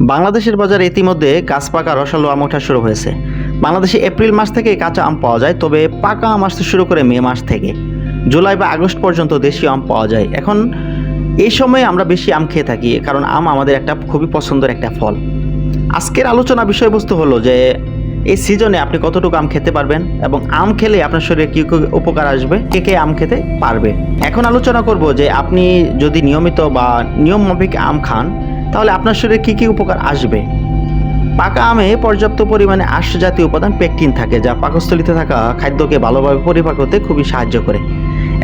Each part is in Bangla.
বাংলাদেশের বাজারে ইতিমধ্যে গাছ পাকা রসালো আম ওঠা শুরু হয়েছে। বাংলাদেশে এপ্রিল মাস থেকে কাঁচা আম পাওয়া যায়, তবে পাকা আম আসতে শুরু করে মে মাস থেকে। জুলাই বা আগস্ট পর্যন্ত দেশীয় আম পাওয়া যায়। এখন এই সময়ে আমরা বেশি আম খেয়ে থাকি, কারণ আম আমাদের একটা খুবই পছন্দের একটা ফল। আজকের আলোচনা বিষয়বস্তু হলো যে, এই সিজনে আপনি কতটুকু আম খেতে পারবেন এবং আম খেলে আপনার শরীরে কী কী উপকার আসবে, কে কে আম খেতে পারবে? এখন আলোচনা করব যে, আপনি যদি নিয়মিত বা নিয়ম মাফিক আম খান তাহলে আপনার শরীরে কী কী উপকার আসবে? পাকা আমে পর্যাপ্ত পরিমাণে আঁশ জাতীয় উপাদান পেকটিন থাকে, যা পাকস্থলিতে থাকা খাদ্যকে ভালোভাবে পরিপাক হতে খুবই সাহায্য করে।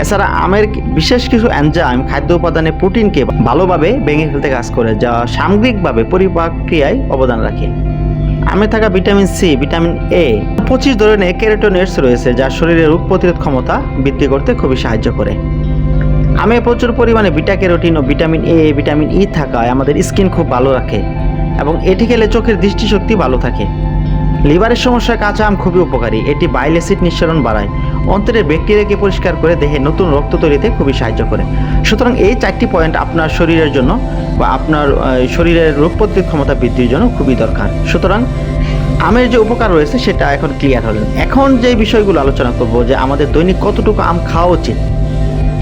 এছাড়া আমের বিশেষ কিছু অ্যানজাইম খাদ্য উপাদানে প্রোটিনকে ভালোভাবে ভেঙে ফেলতে কাজ করে, যা সামগ্রিকভাবে পরিপাক ক্রিয়ায় অবদান রাখে। আমে থাকা ভিটামিন সি ভিটামিন এ পঁচিশ ধরনের ক্যারোটোনেটস রয়েছে, যা শরীরের রোগ প্রতিরোধ ক্ষমতা বৃদ্ধি করতে খুবই সাহায্য করে। আমে প্রচুর পরিমাণে বিটা ক্যারোটিন ও ভিটামিন এ ভিটামিন ই থাকায় আমাদের স্কিন খুব ভালো রাখে এবং এটি খেলে চোখের দৃষ্টিশক্তি ভালো থাকে। লিভারের সমস্যায় কাঁচা আম খুবই উপকারী, এটি বাইল অ্যাসিড নিঃসরণ বাড়ায়। অন্তরের ব্যাকটেরিয়াকে পরিষ্কার করে দেহে নতুন রক্ত তৈরিতে খুবই সাহায্য করে। সুতরাং এই চারটি পয়েন্ট আপনার শরীরের জন্য বা আপনার শরীরের রোগ প্রতিরোধ ক্ষমতা বৃদ্ধির জন্য খুবই দরকার। সুতরাং আমের যে উপকার রয়েছে সেটা এখন ক্লিয়ার হলো। এখন যে বিষয়গুলো আলোচনা করব যে আমাদের দৈনিক কতটুকু আম খাওয়া উচিত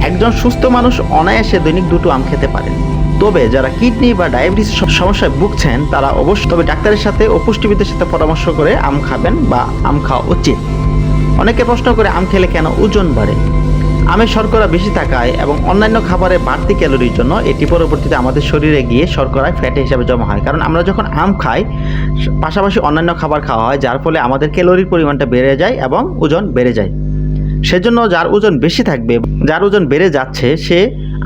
একজন সুস্থ মানুষ অনায়াসে দৈনিক দুটো আম খেতে পারেন। তবে যারা কিডনি বা ডায়াবেটিস সমস্যায় ভুগছেন, তারা অবশ্যই তবে ডাক্তারের সাথে ও পুষ্টিবিদের সাথে পরামর্শ করে আম খাবেন বা আম খাওয়া উচিত। অনেকে প্রশ্ন করে আম খেলে কেন ওজন বাড়ে? আমের শর্করা বেশি থাকায় এবং অন্যান্য খাবারে বাড়তি ক্যালোরির জন্য এটি পরবর্তীতে আমাদের শরীরে গিয়ে শর্করায় ফ্যাটে হিসাবে জমা হয়। কারণ আমরা যখন আম খাই, পাশাপাশি অন্যান্য খাবার খাওয়া হয়, যার ফলে আমাদের ক্যালোরির পরিমাণটা বেড়ে যায় এবং ওজন বেড়ে যায়। সেজন্য যার ওজন বেশি থাকবে, যার ওজন বেড়ে যাচ্ছে, সে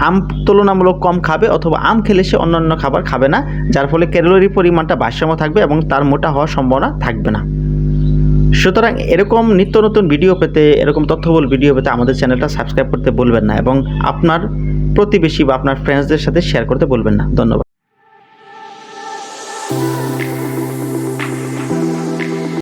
আম তুলনামূলক কম খাবে অথবা আম খেলে সে অন্যান্য খাবার খাবে না, যার ফলে ক্যালোরির পরিমাণটা ভারসাম্য থাকবে এবং তার মোটা হওয়ার সম্ভাবনা থাকবে না। সুতরাং এরকম নিত্য নতুন ভিডিও পেতে, এরকম তথ্যবল ভিডিও পেতে আমাদের চ্যানেলটা সাবস্ক্রাইব করতে বলবেন না এবং আপনার প্রতিবেশী বা আপনার ফ্রেন্ডসদের সাথে শেয়ার করতে বলবেন না। ধন্যবাদ।